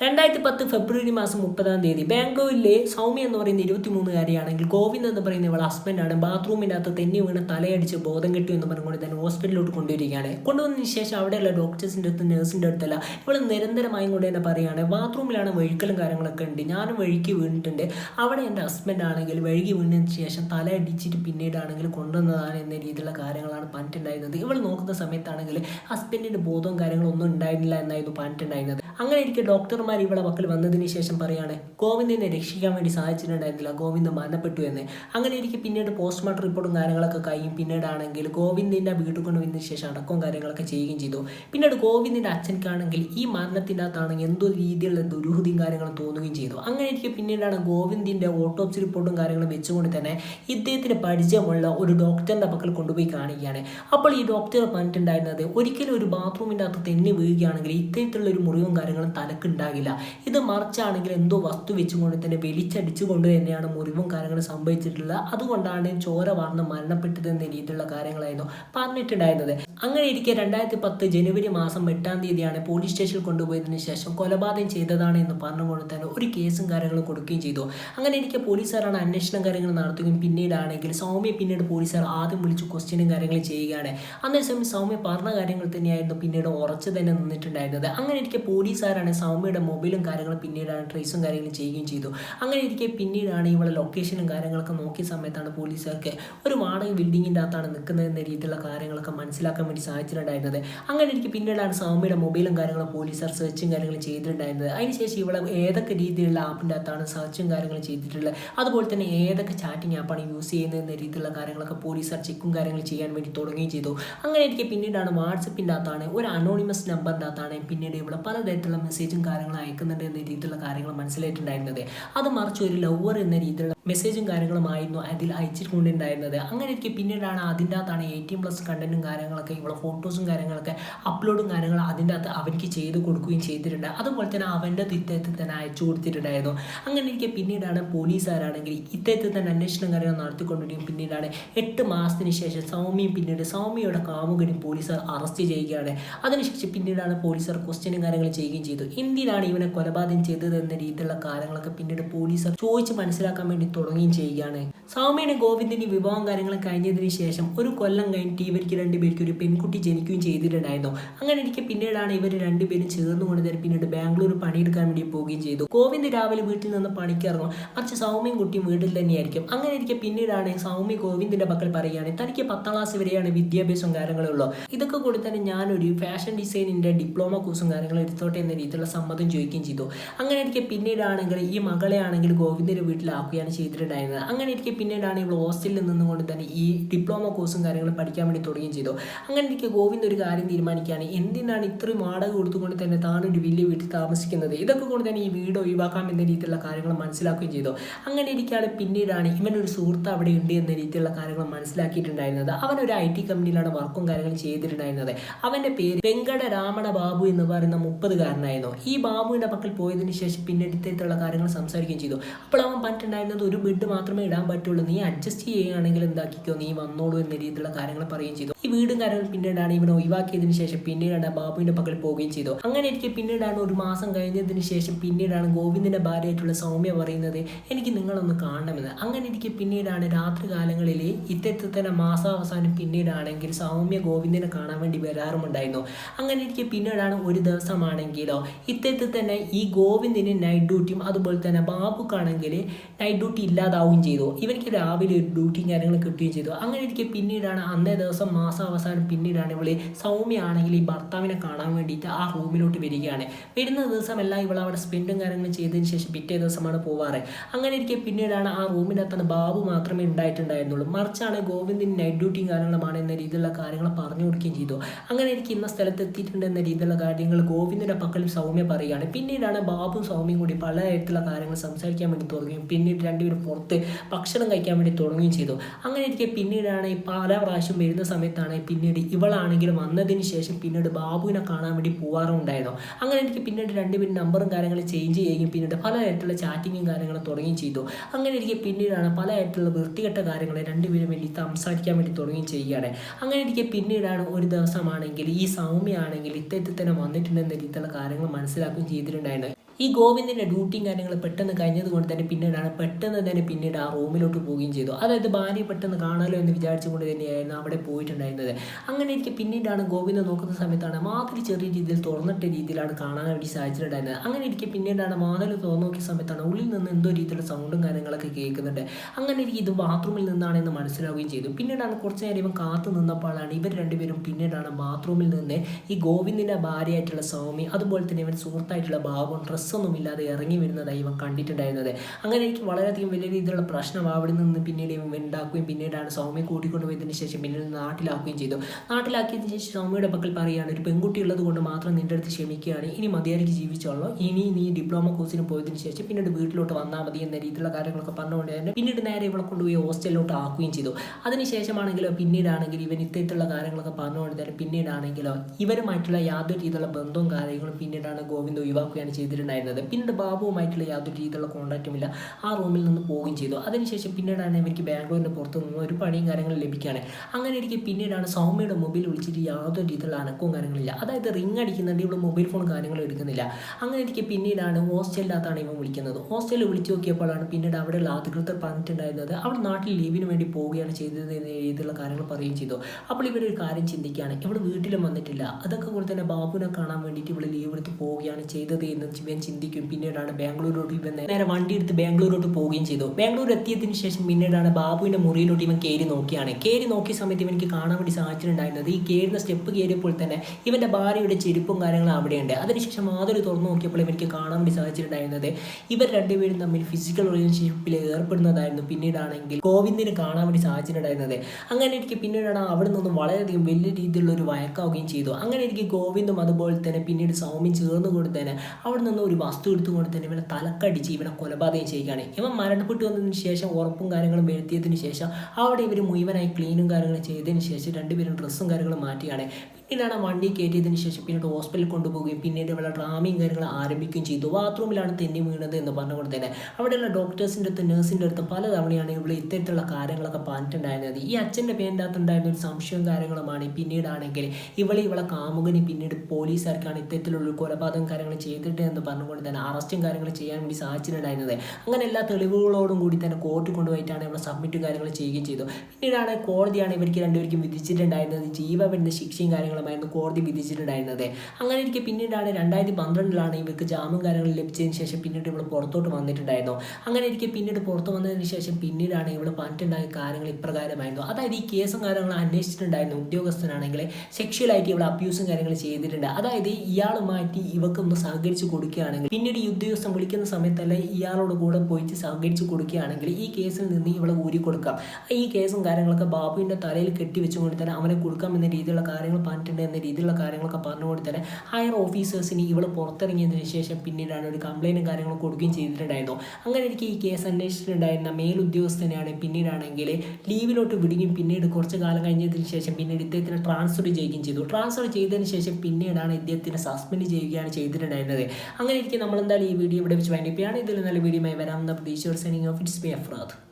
രണ്ടായിരത്തി പത്ത് ഫെബ്രുവരി മാസം മുപ്പതാം തീയതി ബാംഗ്ലൂരിലെ സൗമ്യ എന്ന് പറയുന്ന ഇരുപത്തിമൂന്നുകാരിയാണെങ്കിൽ ഗോവിന്ദ് എന്ന് പറയുന്ന ഇവൾ ഹസ്ബൻഡാണ്. ബാത്റൂമിനകത്ത് തെന്നി വീണ് തലയടിച്ച് ബോധം കെട്ടു എന്ന് പറഞ്ഞുകൊണ്ട് തന്നെ ഹോസ്പിറ്റലിലോട്ട് കൊണ്ടുവരികയാണ്. കൊണ്ടുവന്നതിന് ശേഷം അവിടെയുള്ള ഡോക്ടേഴ്സിന്റെ അടുത്ത് നഴ്സിന്റെ അടുത്തല്ല ഇവൾ നിരന്തരമായും കൊണ്ട് തന്നെ പറയുകയാണ് ബാത്റൂമിലാണ് വഴുക്കലും കാര്യങ്ങളൊക്കെ ഉണ്ട്. ഞാനും വഴുക്കി വീണിട്ടുണ്ട്. അവിടെ എന്റെ ഹസ്ബൻഡ് ആണെങ്കിൽ വഴുകി വീണതിന് ശേഷം തലയടിച്ചിട്ട് പിന്നീടാണെങ്കിൽ കൊണ്ടുവന്നതാണ് എന്ന രീതിയിലുള്ള കാര്യങ്ങളാണ് പറഞ്ഞിട്ടുണ്ടായിരുന്നത് ഇവൾ നോക്കുന്ന സമയത്താണെങ്കിൽ ഹസ്ബൻഡിന്റെ ബോധവും കാര്യങ്ങളും ഒന്നും ഉണ്ടായിരുന്നില്ല എന്നായിരുന്നു പറഞ്ഞിട്ടുണ്ടായിരുന്നത് അങ്ങനെ ഇരിക്കും ഡോക്ടർമാർ ഇവിടെ മക്കൾ വന്നതിന് ശേഷം പറയാണ് ഗോവിന്ദനെ രക്ഷിക്കാൻ വേണ്ടി സാധിച്ചിട്ടുണ്ടായിരുന്നില്ല ഗോവിന്ദ് മരണപ്പെട്ടു എന്ന്. അങ്ങനെ എനിക്ക് പിന്നീട് പോസ്റ്റ്മോർട്ടം റിപ്പോർട്ടും കാര്യങ്ങളൊക്കെ കഴിയും പിന്നീടാണെങ്കിൽ ഗോവിന്ദിന്റെ വീട്ടിൽ കൊണ്ടുവന്നതിന് ശേഷം അടക്കവും കാര്യങ്ങളൊക്കെ ചെയ്യുകയും ചെയ്തു. പിന്നീട് ഗോവിന്ദിന്റെ അച്ഛൻക്കാണെങ്കിൽ ഈ മരണത്തിന്റെ അകത്താണെങ്കിൽ എന്തോ രീതിയിലുള്ള ദുരൂഹതയും കാര്യങ്ങളും തോന്നുകയും ചെയ്തു. അങ്ങനെ എനിക്ക് പിന്നീടാണ് ഗോവിന്ദിന്റെ ഓട്ടോപ്സി റിപ്പോർട്ടും കാര്യങ്ങളും വെച്ചുകൊണ്ട് തന്നെ ഇദ്ദേഹത്തിന് പരിചയമുള്ള ഒരു ഡോക്ടറിന്റെ പക്കൽ കൊണ്ടുപോയി കാണുകയാണ് അപ്പോൾ ഈ ഡോക്ടർ പറഞ്ഞിട്ടുണ്ടായിരുന്നത് ഒരിക്കലും ഒരു ബാത്റൂമിന്റെ അകത്ത് തെന്നി വീഴുകയാണെങ്കിൽ ഇത്തരത്തിലുള്ള ഒരു മുറിവും കാര്യങ്ങളും തലക്കുണ്ടാകില്ല ഇത് മറിച്ചാണെങ്കിൽ എന്തോ വസ്തു വെച്ചുകൊണ്ട് തന്നെ വലിച്ചടിച്ചുകൊണ്ട് തന്നെയാണ് മുറിവും കാര്യങ്ങളും സംഭവിച്ചിട്ടുള്ളത്. അതുകൊണ്ടാണ് ചോര വാർന്ന് മരണപ്പെട്ടത് എന്ന രീതിയിലുള്ള കാര്യങ്ങളായിരുന്നു പറഞ്ഞിട്ടുണ്ടായിരുന്നത്. അങ്ങനെ ഇരിക്കെ രണ്ടായിരത്തി പത്ത് ജനുവരി മാസം എട്ടാം തീയതിയാണ് പോലീസ് സ്റ്റേഷനിൽ കൊണ്ടുപോയതിനു ശേഷം കൊലപാതകം ചെയ്തതാണ് എന്ന് പറഞ്ഞുകൊണ്ട് തന്നെ ഒരു കേസും കാര്യങ്ങളും കൊടുക്കുകയും ചെയ്തു. അങ്ങനെ ഇരിക്കെ പോലീസുകാരാണ് അന്വേഷണം കാര്യങ്ങൾ നടത്തുകയും പിന്നീടാണെങ്കിൽ സൗമ്യ പിന്നീട് പോലീസുകാർ ആദ്യം വിളിച്ച് ക്വസ്റ്റ്യനും കാര്യങ്ങളും ചെയ്യുകയാണ്. അതേസമയം സൗമ്യ പറഞ്ഞ കാര്യങ്ങൾ തന്നെയായിരുന്നു പിന്നീട് ഉറച്ചു തന്നെ നിന്നിട്ടുണ്ടായിരുന്നത്. അങ്ങനെ ഇരിക്കെ പോലീസുകാരാണ് സൗമ്യയുടെ മൊബൈലും കാര്യങ്ങളും പിന്നീടാണ് ട്രേസും കാര്യങ്ങളും ചെയ്യുകയും ചെയ്തു. അങ്ങനെ ഇരിക്കെ പിന്നീടാണ് ഇവളെ ലൊക്കേഷനും കാര്യങ്ങളൊക്കെ നോക്കിയ സമയത്താണ് പോലീസുകാർക്ക് ഒരു വാടക ബിൽഡിങ്ങിന്റെ അകത്താണ് നിൽക്കുന്നത് എന്ന രീതിയിലുള്ള കാര്യങ്ങളൊക്കെ മനസ്സിലാക്കാൻ വേണ്ടി സാധിച്ചിട്ടുണ്ടായിരുന്നത്. അങ്ങനെ എനിക്ക് പിന്നീടാണ് സൗമ്യയുടെ മൊബൈലും കാര്യങ്ങളും പോലീസുകാർ സെർച്ചും കാര്യങ്ങളും ചെയ്തിട്ടുണ്ടായിരുന്നത്. അതിനുശേഷം ഇവിടെ ഏതൊക്കെ രീതിയിലുള്ള ആപ്പിന്റെ അകത്താണ് സെർച്ചും കാര്യങ്ങളും ചെയ്തിട്ടുള്ളത്. അതുപോലെ തന്നെ ഏതൊക്കെ ചാറ്റിംഗ് ആപ്പാണ് യൂസ് ചെയ്യുന്നതെന്ന രീതിയിലുള്ള കാര്യങ്ങളൊക്കെ പോലീസുകാർ ചെക്കും കാര്യങ്ങൾ ചെയ്യാൻ വേണ്ടി തുടങ്ങുകയും ചെയ്തു. അങ്ങനെ എനിക്ക് പിന്നീടാണ് വാട്സപ്പിന്റെ അകത്താണ് ഒരു അനോണിമസ് നമ്പറിന്റെ അകത്താണ് പിന്നീട് ഇവിടെ പലതരത്തിലുള്ള മെസ്സേജും കാര്യങ്ങളും അയക്കുന്നുണ്ട് എന്ന രീതിയിലുള്ള കാര്യങ്ങൾ മനസ്സിലായിട്ടുണ്ടായിരുന്നത്. അത് മറിച്ച് ഒരു ലവർ എന്ന രീതിയിലുള്ള മെസ്സേജും കാര്യങ്ങളും ആയിരുന്നു അതിൽ അയച്ചിട്ടുണ്ടായിരുന്നത്. അങ്ങനെ എനിക്ക് പിന്നീടാണ് അതിന്റെ അകത്താണ് എയ്റ്റീൻ പ്ലസ് കണ്ടന്റും കാര്യങ്ങളൊക്കെ ഇവിടെ ഫോട്ടോസും കാര്യങ്ങളൊക്കെ അപ്ലോഡും കാര്യങ്ങളും അതിന്റെ അകത്ത് അവനിക്ക് ചെയ്ത് കൊടുക്കുകയും ചെയ്തിട്ടുണ്ട്. അതുപോലെ തന്നെ അവന്റെ ഇത്തരത്തിൽ തന്നെ അയച്ചു കൊടുത്തിട്ടുണ്ടായിരുന്നു. അങ്ങനെ എനിക്ക് പിന്നീടാണ് പോലീസുകാരാണെങ്കിൽ ഇത്തരത്തിൽ തന്നെ അന്വേഷണം കാര്യങ്ങൾ നടത്തിക്കൊണ്ടിരിക്കും പിന്നീടാണ് എട്ട് മാസത്തിന് ശേഷം സൗമ്യയും പിന്നീട് സൗമ്യയുടെ കാമുകനും പോലീസുകാർ അറസ്റ്റ് ചെയ്യുകയാണ്. അതിനുശേഷം പിന്നീടാണ് പോലീസുകാർ ക്വസ്റ്റ്യനും കാര്യങ്ങളും ചെയ്യുകയും ചെയ്തു. എന്തിനാണ് ഇവനെ കൊലപാതകം ചെയ്തത് എന്ന രീതിയിലുള്ള കാര്യങ്ങളൊക്കെ പിന്നീട് പോലീസുകാർ ചോദിച്ച് മനസ്സിലാക്കാൻ വേണ്ടി തുടങ്ങുകയും ചെയ്യുകയാണ്. സൗമ്യയുടെ ഗോവിന്ദിന് വിവാഹം കാര്യങ്ങൾ കഴിഞ്ഞതിന് ശേഷം ഒരു കൊല്ലം കഴിഞ്ഞിട്ട് ഇവർക്ക് രണ്ടുപേർക്ക് ഒരു പെൺകുട്ടി ജനിക്കുകയും ചെയ്തിട്ടുണ്ടായിരുന്നു. അങ്ങനെ ഇരിക്കെ പിന്നീടാണ് ഇവർ രണ്ടുപേരും ചേർന്നുകൊണ്ട് തന്നെ പിന്നീട് ബാംഗ്ലൂർ പണിയെടുക്കാൻ വേണ്ടി പോവുകയും ചെയ്തു. ഗോവിന്ദ് രാവിലെ വീട്ടിൽ നിന്ന് പണിക്ക് ഇറങ്ങും. മറിച്ച് സൗമ്യയും കുട്ടിയും വീട്ടിൽ തന്നെയായിരിക്കും. അങ്ങനെ ഇരിക്കെ പിന്നീടാണ് സൗമ്യ ഗോവിന്ദിന്റെ പക്കൽ പറയുകയാണ് തനിക്ക് പത്താം ക്ലാസ് വരെയാണ് വിദ്യാഭ്യാസവും കാര്യങ്ങളും ഉള്ളൂ. ഇതൊക്കെ കൂടി തന്നെ ഞാനൊരു ഫാഷൻ ഡിസൈനിന്റെ ഡിപ്ലോമ കോഴ്സും കാര്യങ്ങളും എടുത്തോട്ടെ എന്ന രീതിയിലുള്ള സമ്മതം ചോദിക്കുകയും ചെയ്തു. അങ്ങനെ ഇരിക്കെ പിന്നീടാണെങ്കിൽ ഈ മകളെ ആണെങ്കിൽ ഗോവിന്ദിന്റെ വീട്ടിലാക്കുകയാണ് ചെയ്തിട്ടുണ്ടായിരുന്നത്. അങ്ങനെ ഇരിക്കെ പിന്നീടാണ് ഇവൾ ഹോസ്റ്റലിൽ നിന്നുകൊണ്ട് തന്നെ ഈ ഡിപ്ലോമ കോഴ്സും കാര്യങ്ങളും പഠിക്കാൻ വേണ്ടി തുടങ്ങുകയും ചെയ്തു. അങ്ങനെ ഇരിക്കെ ഗോവിന്ദ് ഒരു കാര്യം തീരുമാനിക്കുകയാണ് എന്തിനാണ് ഇത്രയും വാടക കൊടുത്തുകൊണ്ട് തന്നെ താനൊരു വലിയ വീട്ടിൽ താമസിക്കുന്നത്? ഇതൊക്കെ കൊണ്ട് തന്നെ ഈ വീട് ഒഴിവാക്കാം എന്ന രീതിയിലുള്ള കാര്യങ്ങൾ മനസ്സിലാക്കുകയും ചെയ്തു. അങ്ങനെ ഇരിക്കുകയാണ് പിന്നീടാണ് ഇവനൊരു സുഹൃത്ത് അവിടെ ഉണ്ട് എന്ന രീതിയിലുള്ള കാര്യങ്ങൾ മനസ്സിലാക്കിയിട്ടുണ്ടായിരുന്നത്. അവൻ ഒരു ഐ ടി കമ്പനിയിലാണ് വർക്കും കാര്യങ്ങളും ചെയ്തിട്ടുണ്ടായിരുന്നത്. അവന്റെ പേര് വെങ്കട രാമണ ബാബു എന്ന് പറയുന്ന മുപ്പതുകാരനായിരുന്നു. ഈ ബാബുവിന്റെ പക്കൽ പോയതിന് ശേഷം പിന്നീട് ഇത്തരത്തിലുള്ള കാര്യങ്ങൾ സംസാരിക്കുകയും ചെയ്തു. അപ്പോൾ അവൻ പറഞ്ഞിട്ടുണ്ടായിരുന്നത് ഒരു ബെഡ് മാത്രമേ ഇടാൻ പറ്റുള്ളൂ. നീ അഡ്ജസ്റ്റ് ചെയ്യുകയാണെങ്കിൽ എന്താക്കിക്കോ നീ വന്നോളൂ എന്ന രീതിയിലുള്ള കാര്യങ്ങൾ പറയുകയും ചെയ്തു. ഈ വീടും പിന്നീടാണ് ഇവനെ ഒഴിവാക്കിയതിനു ശേഷം പിന്നീടാണ് ബാബുവിന്റെ പക്കൽ പോവുകയും ചെയ്തു. അങ്ങനെ എനിക്ക് പിന്നീടാണ് ഒരു മാസം കഴിഞ്ഞതിന് ശേഷം പിന്നീടാണ് ഗോവിന്ദിന്റെ ഭാര്യയായിട്ടുള്ള സൗമ്യ പറയുന്നത് എനിക്ക് നിങ്ങളൊന്ന് കാണണമെന്ന്. അങ്ങനെ എനിക്ക് പിന്നീടാണ് രാത്രി കാലങ്ങളിൽ ഇത്തരത്തിൽ തന്നെ മാസാവസാനം പിന്നീടാണെങ്കിൽ സൗമ്യ ഗോവിന്ദനെ കാണാൻ വേണ്ടി വരാറുമുണ്ടായിരുന്നു. അങ്ങനെ എനിക്ക് പിന്നീടാണ് ഒരു ദിവസമാണെങ്കിലോ ഇത്തരത്തിൽ തന്നെ ഈ ഗോവിന്ദിന് നൈറ്റ് ഡ്യൂട്ടിയും അതുപോലെ തന്നെ ബാബുക്കാണെങ്കിൽ നൈറ്റ് ഡ്യൂട്ടി ഇല്ലാതാവുകയും ചെയ്തു. ഇവർക്ക് രാവിലെ ഒരു ഡ്യൂട്ടിയും കാര്യങ്ങളും കിട്ടുകയും ചെയ്തു. അങ്ങനെ എനിക്ക് പിന്നീടാണ് അന്നേ ദിവസം മാസാവസാനം പിന്നീടാണ് ഇവൾ. സൗമ്യ ആണെങ്കിൽ ഈ ഭർത്താവിനെ കാണാൻ വേണ്ടിയിട്ട് ആ റൂമിലോട്ട് വരികയാണ്. വരുന്ന ദിവസമെല്ലാം ഇവൾ അവിടെ സ്പെൻഡും കാര്യങ്ങളും ചെയ്തതിന് ശേഷം പിറ്റേ ദിവസമാണ് പോവാറ്. അങ്ങനെ ഇരിക്കെ പിന്നീടാണ് ആ റൂമിനകത്താണ് ബാബു മാത്രമേ ഉണ്ടായിട്ടുണ്ടായിരുന്നുള്ളൂ. മറിച്ചാണ് ഗോവിന്ദിന് നൈറ്റ് ഡ്യൂട്ടിയും കാര്യങ്ങളുമാണ് എന്ന രീതിയിലുള്ള കാര്യങ്ങൾ പറഞ്ഞു കൊടുക്കുകയും ചെയ്തു. അങ്ങനെ എനിക്ക് ഇന്ന സ്ഥലത്ത് എത്തിയിട്ടുണ്ട് എന്ന രീതിയിലുള്ള കാര്യങ്ങൾ ഗോവിന്ദിന്റെ പക്കലും സൗമ്യ പറയുകയാണ്. പിന്നീടാണ് ബാബും സൗമ്യയും കൂടി പല തരത്തിലുള്ള കാര്യങ്ങൾ സംസാരിക്കാൻ വേണ്ടി തുടങ്ങുകയും പിന്നീട് രണ്ടുപേരും പുറത്ത് ഭക്ഷണം കഴിക്കാൻ വേണ്ടി തുടങ്ങുകയും ചെയ്തു. അങ്ങനെ ഇരിക്കെ പിന്നീടാണ് പല പ്രാവശ്യം വരുന്ന സമയത്താണ് പിന്നീട് ഇവളാണെങ്കിലും വന്നതിന് ശേഷം പിന്നീട് ബാബുവിനെ കാണാൻ വേണ്ടി പോവാറുണ്ടായിരുന്നു അങ്ങനെ എനിക്ക് പിന്നീട് രണ്ടുപേരും നമ്പറും കാര്യങ്ങളും ചേഞ്ച് ചെയ്യുകയും പിന്നീട് പലതരത്തിലുള്ള ചാറ്റിങ്ങും കാര്യങ്ങളും തുടങ്ങുകയും ചെയ്തു. അങ്ങനെ എനിക്ക് പിന്നീടാണ് പലതരത്തിലുള്ള വൃത്തികെട്ട കാര്യങ്ങൾ രണ്ടുപേരും വേണ്ടി സംസാരിക്കാൻ വേണ്ടി തുടങ്ങുകയും ചെയ്യുകയാണ്. അങ്ങനെ എനിക്ക് പിന്നീടാണ് ഒരു ദിവസമാണെങ്കിൽ ഈ സൗമ്യ ആണെങ്കിൽ ഇത്തരത്തിൽ തന്നെ വന്നിട്ടുണ്ടെന്ന രീതിയിലുള്ള കാര്യങ്ങൾ മനസ്സിലാക്കുകയും ചെയ്തിട്ടുണ്ടായിരുന്നു. ഈ ഗോവിന്ദിന്റെ ഡ്യൂട്ടിയും കാര്യങ്ങൾ പെട്ടെന്ന് കഴിഞ്ഞതുകൊണ്ട് തന്നെ പിന്നീടാണ് പെട്ടെന്ന് തന്നെ പിന്നീട് ആ റൂമിലോട്ട് പോവുകയും ചെയ്തു. അതായത് ഭാര്യ പെട്ടെന്ന് കാണാലോ എന്ന് വിചാരിച്ചുകൊണ്ട് തന്നെയായിരുന്നു അവിടെ പോയിട്ടുണ്ടായിരുന്നത്. അങ്ങനെ എനിക്ക് പിന്നീടാണ് ഗോവിന്ദ നോക്കുന്ന സമയത്താണ് മാതിരി ചെറിയ രീതിയിൽ തുറന്നിട്ട രീതിയിലാണ് കാണാൻ വേണ്ടി സാധിച്ചിട്ടുണ്ടായിരുന്നത്. അങ്ങനെ എനിക്ക് പിന്നീടാണ് മാതൽ തുറന്നു നോക്കിയ സമയത്താണ് ഉള്ളിൽ നിന്ന് എന്തോ രീതിയിലുള്ള സൗണ്ടും കാര്യങ്ങളൊക്കെ കേൾക്കുന്നുണ്ട്. അങ്ങനെ എനിക്ക് ഇത് ബാത്റൂമിൽ നിന്നാണെന്ന് മനസ്സിലാവുകയും ചെയ്തു. പിന്നീടാണ് കുറച്ച് നേരം ഇവൻ കാത്തു നിന്നപ്പോഴാണ് ഇവർ രണ്ടുപേരും പിന്നീടാണ് ബാത്റൂമിൽ നിന്ന് ഈ ഗോവിന്ദിന്റെ ഭാര്യയായിട്ടുള്ള സ്വാമി അതുപോലെ തന്നെ ഇവൻ സുഹൃത്തായിട്ടുള്ള ഭാവം ഡ്രസ്സൊന്നും ഇല്ലാതെ ഇറങ്ങി വരുന്നതായി ഇവൻ കണ്ടിട്ടുണ്ടായിരുന്നത്. അങ്ങനെ എനിക്ക് വളരെയധികം വലിയ രീതിയിലുള്ള പ്രശ്നം അവിടെ നിന്ന് പിന്നീട് ഇവൻ ഉണ്ടാക്കുകയും പിന്നീടാണ് സൗമ്യ കൂട്ടിക്കൊണ്ടുപോയതിന് ശേഷം പിന്നീട് നാട്ടിലാക്കുകയും ചെയ്തു. നാട്ടിലാക്കിയതിന് ശേഷം സൗമ്യയുടെ പക്കൽ പറയുകയാണ് ഒരു പെൺകുട്ടി ഉള്ളത് കൊണ്ട് മാത്രം നിന്റെ അടുത്ത് ക്ഷമിക്കുകയാണ്. ഇനി മതിയായിരിക്കും ജീവിച്ചോളൂ ഇനി നീ ഡിപ്ലോമ കോഴ്സിന് പോയതിന് ശേഷം പിന്നീട് വീട്ടിലോട്ട് വന്നാൽ മതി എന്ന രീതിയിലുള്ള കാര്യങ്ങളൊക്കെ പറഞ്ഞുകൊണ്ട് തന്നെ പിന്നീട് നേരെ ഇവളെ കൊണ്ടുപോയി ഹോസ്റ്റലിലോട്ട് ആക്കുകയും ചെയ്തു. അതിനുശേഷമാണെങ്കിലോ പിന്നീടാണെങ്കിൽ ഇവൻ ഇത്തരത്തിലുള്ള കാര്യങ്ങളൊക്കെ പറഞ്ഞുകൊണ്ട് തന്നെ പിന്നീടാണെങ്കിലോ ഇവരുമായിട്ടുള്ള യാതൊരു രീതിയിലുള്ള ബന്ധവും കാര്യങ്ങളും പിന്നീടാണ് ഗോവിന്ദ് ഒഴിവാക്കുകയാണ് ചെയ്തിട്ടുണ്ടായിരുന്നത്. പിന്നീട് ബാബുവുമായിട്ടുള്ള യാതൊരു രീതിയിലുള്ള കോണ്ടാക്റ്റും ഇല്ല. ആ റൂമിൽ നിന്ന് പോവുകയും ചെയ്തു. അതിനുശേഷം പിന്നീടാണ് എനിക്ക് ബാംഗ്ലൂരിന്റെ പുറത്ത് നിന്ന് ഒരു പണിയും കാര്യങ്ങളും ലഭിക്കുകയാണ്. അങ്ങനെ എനിക്ക് പിന്നീടാണ് സൗമ്യയുടെ മൊബൈൽ വിളിച്ചിട്ട് യാതൊരു രീതിയിലുള്ള അനക്കവും കാര്യങ്ങളില്ല. അതായത് റിങ് അടിക്കുന്നുണ്ട് ഇവിടെ മൊബൈൽ ഫോൺ കാര്യങ്ങൾ എടുക്കുന്നില്ല. അങ്ങനെ ഇരിക്കെ പിന്നീടാണ് ഹോസ്റ്റലിനകത്താണ് ഇവൻ വിളിക്കുന്നത്. ഹോസ്റ്റലിൽ വിളിച്ചു നോക്കിയപ്പോഴാണ് പിന്നീട് അവിടെയുള്ള അധികൃതർ പറഞ്ഞിട്ടുണ്ടായിരുന്നത് അവിടെ നാട്ടിൽ ലീവിന് വേണ്ടി പോവുകയാണ് ചെയ്തത് എന്ന രീതിയിലുള്ള കാര്യങ്ങൾ പറയുകയും ചെയ്തു. അപ്പോൾ ഇവരൊരു കാര്യം ചിന്തിക്കുകയാണ് ഇവിടെ വീട്ടിലും വന്നിട്ടില്ല. അതൊക്കെ പോലെ തന്നെ ബാബുവിനെ കാണാൻ വേണ്ടിയിട്ട് ഇവിടെ ലീവ് എടുത്ത് പോവുകയാണ് ചെയ്തത് എന്ന് ഇവൻ ചിന്തിക്കും. പിന്നീടാണ് ബാംഗ്ലൂരോട്ട് ഇവൻ നേരെ വണ്ടി എടുത്ത് ബാംഗ്ലൂരോട്ട് പോവുകയും ചെയ്തു. ബാംഗ്ലൂർ എത്തിയതിന് ശേഷം പിന്നീടാണ് ബാബുവിന്റെ മുറിയിലോട്ട് ഇവൻ കയറി നോക്കിയാണ്. കയറി നോക്കിയ സമയത്ത് ഇവനിക്ക് കാണാൻ വേണ്ടി സാധിച്ചിട്ടുണ്ടായിരുന്നത് ഈ കയറുന്ന സ്റ്റെപ്പ് കയറിയപ്പോൾ തന്നെ ഇവന്റെ ഭാര്യയുടെ ചെരുപ്പും കാര്യങ്ങളും അവിടെയുണ്ട്. അതിനുശേഷം ആദ്യം തുറന്നു നോക്കിയപ്പോൾ എനിക്ക് കാണാൻ വേണ്ടി സാധിച്ചിട്ടുണ്ടായിരുന്നത് ഇവർ രണ്ടുപേരും തമ്മിൽ ഫിസിക്കൽ റിലേഷൻഷിപ്പിൽ ഏർപ്പെടുന്നതായിരുന്നു പിന്നീടാണെങ്കിൽ ഗോവിന്ദിന് കാണാൻ വേണ്ടി സാധിച്ചിട്ടുണ്ടായിരുന്നത്. അങ്ങനെ എനിക്ക് പിന്നീടാണ് അവിടെ നിന്നും വളരെയധികം വലിയ രീതിയിലുള്ള ഒരു വഴക്കാവുകയും ചെയ്തു. അങ്ങനെ എനിക്ക് ഗോവിന്ദും അതുപോലെ തന്നെ പിന്നീട് സൗമ്യം ചേർന്നുകൊണ്ട് തന്നെ അവിടെ നിന്ന് ഒരു വസ്തു എടുത്തുകൊണ്ട് തന്നെ ഇവനെ തലക്കടിച്ച് ഇവനെ കൊലപാതകം ചെയ്യുകയാണ്. ഇവൻ മരണപ്പെട്ടു വന്നതിന് ശേഷം ഉറപ്പും കാര്യങ്ങളും വരുത്തിയതിന് ശേഷം അവിടെ ഇവർ മുഴുവനായി ക്ലീനും കാര്യങ്ങളും ചെയ്തതിന് ശേഷം രണ്ടുപേരും ഡ്രസ്സും കാര്യങ്ങളും മാറ്റിയാണ് പിന്നീടാണ് വണ്ടി കയറ്റിയതിന് ശേഷം പിന്നീട് ഹോസ്പിറ്റലിൽ കൊണ്ടുപോവുകയും പിന്നീട് ഇവിടെ ഡ്രാമയും കാര്യങ്ങൾ ആരംഭിക്കുകയും ചെയ്തു. ബാത്റൂമിലാണ് തെന്നി വീണത് എന്ന് പറഞ്ഞുകൊണ്ട് തന്നെ. അവിടെയുള്ള ഡോക്ടേഴ്സിന്റെ അടുത്ത് നഴ്സിന്റെ അടുത്ത് പലതവണയാണ് ഇവിടെ ഇത്തരത്തിലുള്ള കാര്യങ്ങളൊക്കെ പറഞ്ഞിട്ടുണ്ടായിരുന്നത്. ഈ അച്ഛന്റെ പേരിന്റെ അകത്തുണ്ടായിരുന്ന ഒരു സംശയവും കാര്യങ്ങളുമാണ് പിന്നീടാണെങ്കിൽ ഇവളെ ഇവളെ കാമുകന് പിന്നീട് പോലീസുകാർക്കാണ് ഇത്തരത്തിലുള്ള കൊലപാതകം കാര്യങ്ങൾ ചെയ്തിട്ട് എന്ന് പറഞ്ഞുകൊണ്ട് തന്നെ അറസ്റ്റും കാര്യങ്ങൾ ചെയ്യാൻ വേണ്ടി സാധിച്ചിട്ടുണ്ടായിരുന്നത്. അങ്ങനെ എല്ലാ തെളിവുകളോടും കൂടി തന്നെ കോർട്ട് കൊണ്ടുപോയിട്ടാണ് ഇവിടെ സബ്മിറ്റ് കാര്യങ്ങൾ ചെയ്യുകയും ചെയ്തു. പിന്നീടാണ് കോടതിയാണ് ഇവർക്ക് രണ്ടുപേർക്കും വിധിച്ചിട്ടുണ്ടായിരുന്നത്. ജീവപര്യന്ത ശിക്ഷയും കാര്യങ്ങളുമായിരുന്നു കോടതി വിധിച്ചിട്ടുണ്ടായിരുന്നത്. അങ്ങനെ ഇരിക്കെ പിന്നീടാണ് രണ്ടായിരത്തി പന്ത്രണ്ടിലാണ് ഇവർക്ക് ജാമ്യം കാര്യങ്ങൾ ലഭിച്ചതിന് ശേഷം പിന്നീട് ഇവൾ പുറത്തോട്ട് വന്നിട്ടുണ്ടായിരുന്നു. അങ്ങനെ ഇരിക്കെ പിന്നീട് പുറത്ത് വന്നതിന് ശേഷം പിന്നീടാണ് ഇവൾ പറഞ്ഞിട്ടുണ്ടായ കാര്യങ്ങൾ ഇപ്രകാരമായിരുന്നു. അതായത് ഈ കേസും കാര്യങ്ങളും അന്വേഷിച്ചിട്ടുണ്ടായിരുന്നു ഉദ്യോഗസ്ഥനാണെങ്കിൽ സെക്ഷലായിട്ട് ഇവൾ അബ്യൂസും കാര്യങ്ങൾ ചെയ്തിട്ടുണ്ട്. അതായത് ഇയാളുമായിട്ട് ഇവക്കൊന്ന് സഹകരിച്ചു കൊടുക്കുകയാണെങ്കിൽ പിന്നീട് ഈ ഉദ്യോഗസ്ഥൻ വിളിക്കുന്ന സമയത്തല്ല ഇയാളോട് കൂടെ പോയിട്ട് സഹകരിച്ചു കൊടുക്കുകയാണെങ്കിൽ ഈ കേസിൽ നിന്ന് ഇവളെ ഊരി കൊടുക്കാം. ഈ കേസും കാര്യങ്ങളൊക്കെ ബാബുവിന്റെ തലയിൽ കെട്ടി വെച്ചുകൊണ്ട് തന്നെ അവനെ കൊടുക്കാം എന്ന രീതിയിലുള്ള കാര്യങ്ങൾ പറഞ്ഞിട്ടുണ്ട് എന്ന രീതിയിലുള്ള കാര്യങ്ങളൊക്കെ പറഞ്ഞുകൊണ്ട് തന്നെ ഹയർ ഓഫീസേഴ്സിന് ഇവൾ പുറത്തിറങ്ങിയതിന് ശേഷം പിന്നീടാണ് ഒരു കംപ്ലയിന്റും കാര്യങ്ങളും കൊടുക്കുകയും ചെയ്തിട്ടുണ്ടായിരുന്നു. അങ്ങനെ എനിക്ക് ഈ കേസ് അന്വേഷിച്ചിട്ടുണ്ടായിരുന്ന മേലുദ്യോഗസ്ഥനെയാണ് പിന്നീടാണെങ്കിൽ ലീവിലോട്ട് വിടുകയും പിന്നീട് കുറച്ച് കാലം കഴിഞ്ഞതിന് ശേഷം പിന്നീട് ഇദ്ദേഹത്തിന് ട്രാൻസ്ഫർ ചെയ്യുകയും ചെയ്തു. ട്രാൻസ്ഫർ ചെയ്തതിന് ശേഷം പിന്നീടാണ് ഇദ്ദേഹത്തിനെ സസ്പെൻഡ് ചെയ്യുകയാണ് ചെയ്തിട്ടുണ്ടായിരുന്നത്. അങ്ങനെ ഇരിക്കും നമ്മൾ എന്തായാലും ഈ വീഡിയോ ഇവിടെ വെച്ച് വൈൻഡപ്പ് ചെയ്യാണ്. ഇതിൽ നല്ല വീഡിയോ വരാമെന്ന പ്രതീക്ഷ signing off it's B Afrad.